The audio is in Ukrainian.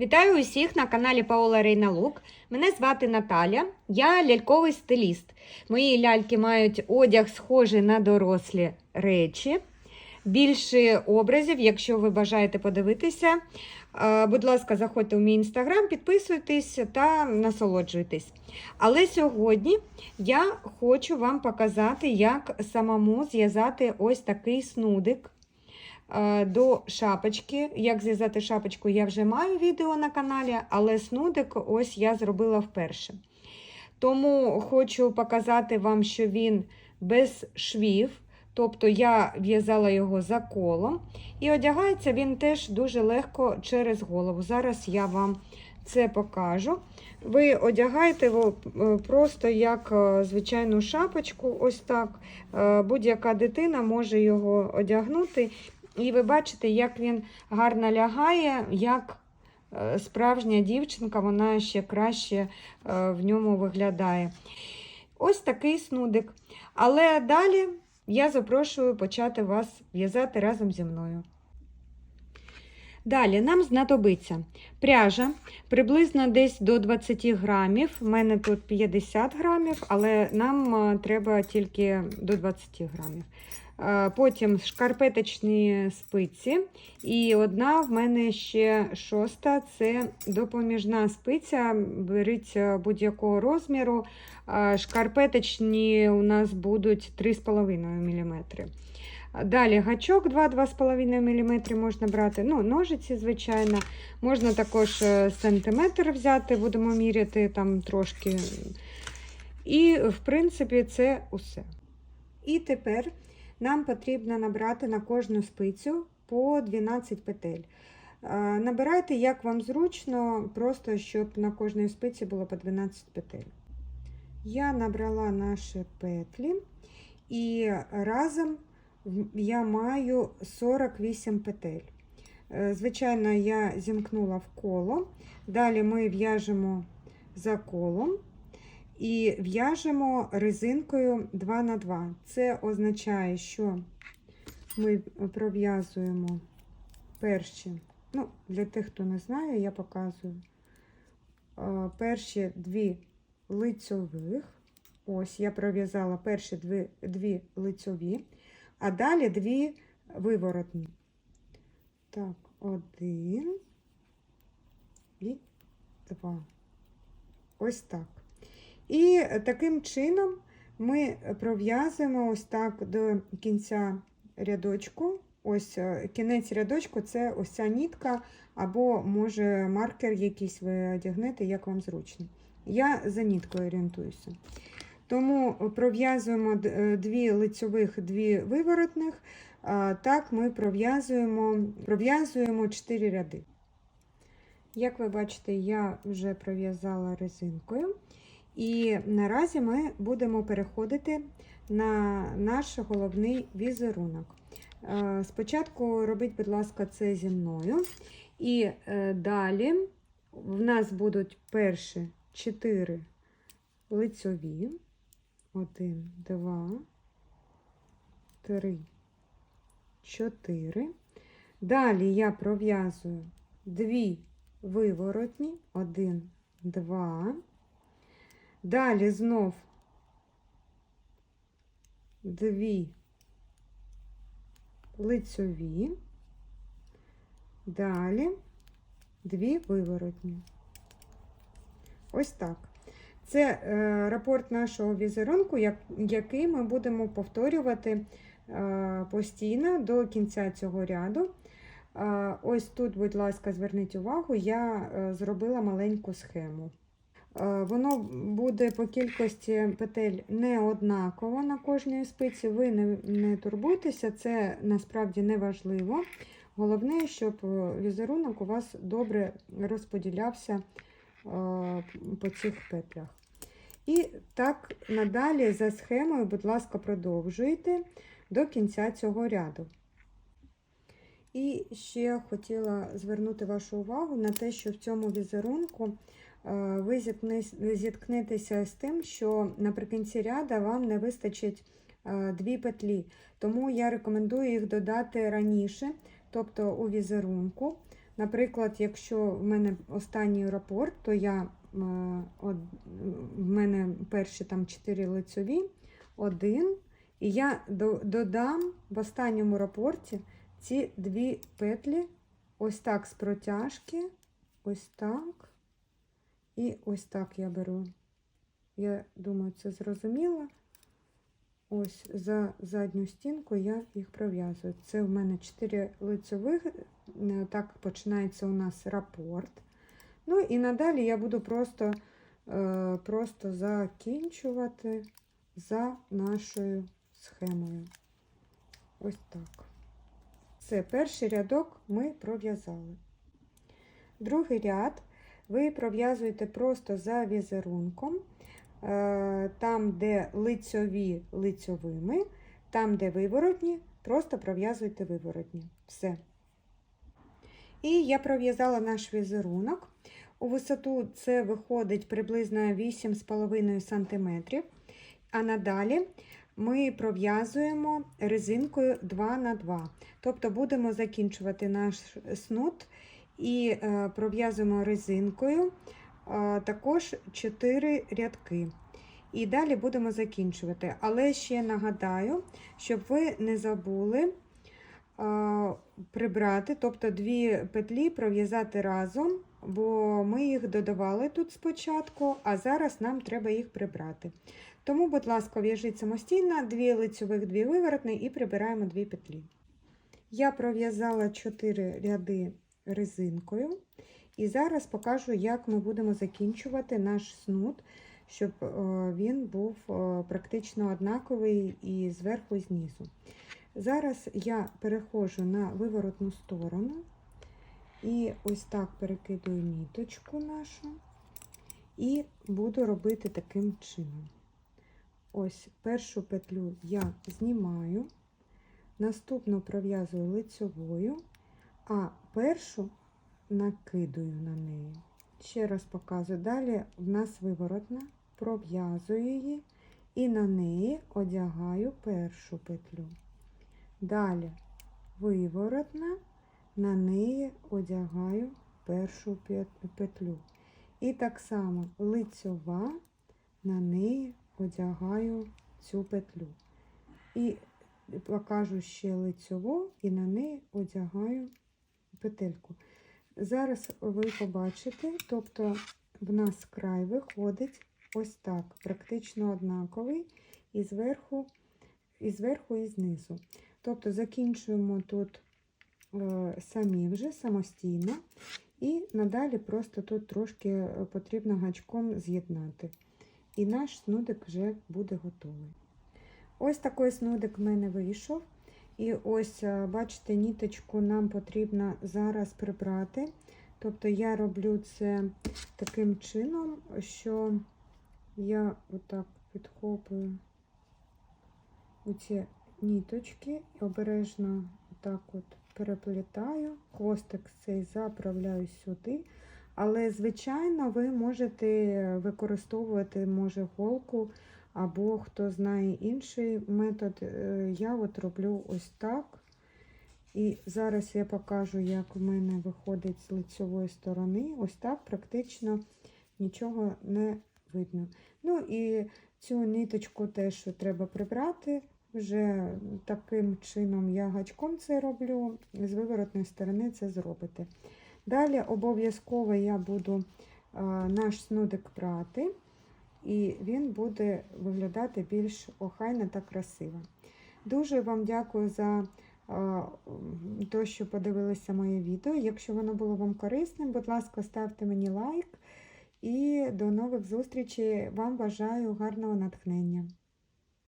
Вітаю усіх на каналі Паола Рейна Лук. Мене звати Наталя, я ляльковий стиліст. Мої ляльки мають одяг схожий на дорослі речі. Більше образів, якщо ви бажаєте подивитися, е, будь ласка, заходьте в мій інстаграм, підписуйтесь та насолоджуйтесь. Але сьогодні я хочу вам показати, як самому зв'язати ось такий снудик до шапочки. Як зв'язати шапочку, я вже маю відео на каналі, але снудик ось я зробила вперше. Тому хочу показати вам, що він без швів. Тобто я в'язала його за колом, і одягається він теж дуже легко через голову. Зараз я вам це покажу. Ви одягаєте його е, просто як е, звичайну шапочку, ось так. Е, Будь-яка дитина може його одягнути. І ви бачите, як він гарно лягає, як е, справжня дівчинка, вона ще краще е, в ньому виглядає. Ось такий снудик. Але далі я запрошую почати вас в'язати разом зі мною. Далі нам знадобиться пряжа приблизно десь до 20 грамів. У мене тут 50 грамів, але нам е, треба тільки до 20 грамів. Е, Потім шкарпеточні спиці. І одна в мене ще шоста це допоміжна спиця. Беріть будь-якого розміру. Е, Шкарпеточні у нас будуть 3,5 мм. Далі гачок 2-2,5 мм можна брати. Ну, ножиці, звичайно. Можна також е, сантиметр взяти, будемо міряти там трошки. І, в принципі, це усе. І тепер нам потрібно набрати на кожну спицю по 12 петель. Е, Набирайте, як вам зручно, просто щоб на кожній спиці було по 12 петель. Я набрала наші петлі і разом я маю 48 петель. Е, Звичайно, я зімкнула в коло. Далі ми в'яжемо за колом і в'яжемо резинкою 2 на 2. Це означає, що ми пров'язуємо перші, ну, для тих, хто не знає, я показую е, перші дві лицьових. Ось я пров'язала перші дві, дві лицьові, а далі дві виворотні. Так, один і два. Ось так. І таким чином ми пров'язуємо ось так до кінця рядочку. Ось е, кінець рядочку це ось ця нітка, або, може, маркер якийсь ви одягнете, як вам зручно. Я за ніткою орієнтуюся. Тому пров'язуємо е, дві лицьових, дві виворотних. Так ми пров'язуємо пров'язуємо 4 ряди. Як ви бачите, я вже пров'язала резинкою. І наразі ми будемо переходити на наш головний візерунок. Е, Спочатку робіть, будь ласка, це зі мною. І е, далі в нас будуть перші 4 лицьові. Один, два, три, чотири. Далі я пров'язую дві виворотні, один, два. Далі знов дві лицьові. Далі дві виворотні. Ось так. Це е, рапорт нашого візерунку, як, який ми будемо повторювати е, постійно до кінця цього ряду. Е, ось тут, будь ласка, зверніть увагу, я зробила маленьку схему. Воно буде по кількості петель не однаково на кожній спиці. Ви не, турбуйтеся, це насправді не важливо. Головне, щоб візерунок у вас добре розподілявся по цих петлях. І так надалі за схемою, будь ласка, продовжуйте до кінця цього ряду. І ще хотіла звернути вашу увагу на те, що в цьому візерунку е, ви зіткнетеся з тим, що наприкінці ряда вам не вистачить е, дві петлі. Тому я рекомендую їх додати раніше, тобто у візерунку. Наприклад, якщо в мене останній рапорт, то я е, од, в мене перші там 4 лицьові, один, і я до- додам в останньому рапорті ці дві петлі ось так з протяжки, ось так. І ось так я беру. Я думаю, це зрозуміло. Ось за задню стінку я їх пров'язую. Це в мене 4 лицьових, е, так починається у нас рапорт. Ну і надалі я буду просто, е, просто закінчувати за нашою схемою. Ось так. Це перший рядок ми пров'язали. Другий ряд ви пров'язуєте просто за візерунком. Е, Там, де лицьові лицьовими, там, де виворотні, просто пров'язуйте виворотні. Все. І я пров'язала наш візерунок. У висоту це виходить приблизно 8,5 см. А надалі ми пров'язуємо резинкою 2 на 2 Тобто будемо закінчувати наш снуд і е, пров'язуємо резинкою а, також 4 рядки. І далі будемо закінчувати. Але ще нагадаю, щоб ви не забули прибрати, тобто дві петлі пров'язати разом, бо ми їх додавали тут спочатку, а зараз нам треба їх прибрати. Тому, будь ласка, в'яжіть самостійно, дві лицьових, дві виворотні і прибираємо дві петлі. Я пров'язала 4 ряди резинкою. І зараз покажу, як ми будемо закінчувати наш снуд, щоб е, він був е, практично однаковий і зверху, і знизу. Зараз я переходжу на виворотну сторону і ось так перекидую ніточку нашу і буду робити таким чином. Ось першу петлю я знімаю, наступну пров'язую лицьовою, а першу накидую на неї. Ще раз показую. Далі в нас виворотна, пров'язую її і на неї одягаю першу петлю. Далі виворотна, на неї одягаю першу петлю. І так само лицьова, на неї одягаю цю петлю. І покажу ще лицьову, і на неї одягаю петельку. Зараз ви побачите, тобто в нас край виходить ось так, практично однаковий, і зверху, і зверху, і знизу. Тобто закінчуємо тут е, самі вже самостійно, і надалі просто тут трошки потрібно гачком з'єднати. І наш снудик вже буде готовий. Ось такий снудик в мене вийшов. І ось, бачите, ніточку нам потрібно зараз прибрати. Тобто я роблю це таким чином, що я отак підхоплюю оці ніточки обережно так от переплітаю, хвостик цей заправляю сюди. Але, звичайно, ви можете використовувати, може, голку або хто знає інший метод, е, я от роблю ось так. І зараз я покажу, як в мене виходить з лицевої сторони. Ось так практично нічого не видно. Ну і цю ниточку теж треба прибрати. Вже таким чином я гачком це роблю, з виворотної сторони це зробите. Далі обов'язково я буду наш снудик прати і він буде виглядати більш охайно та красиво. Дуже вам дякую за те, що подивилися моє відео. Якщо воно було вам корисним, будь ласка, ставте мені лайк. І до нових зустрічей. Вам бажаю гарного натхнення.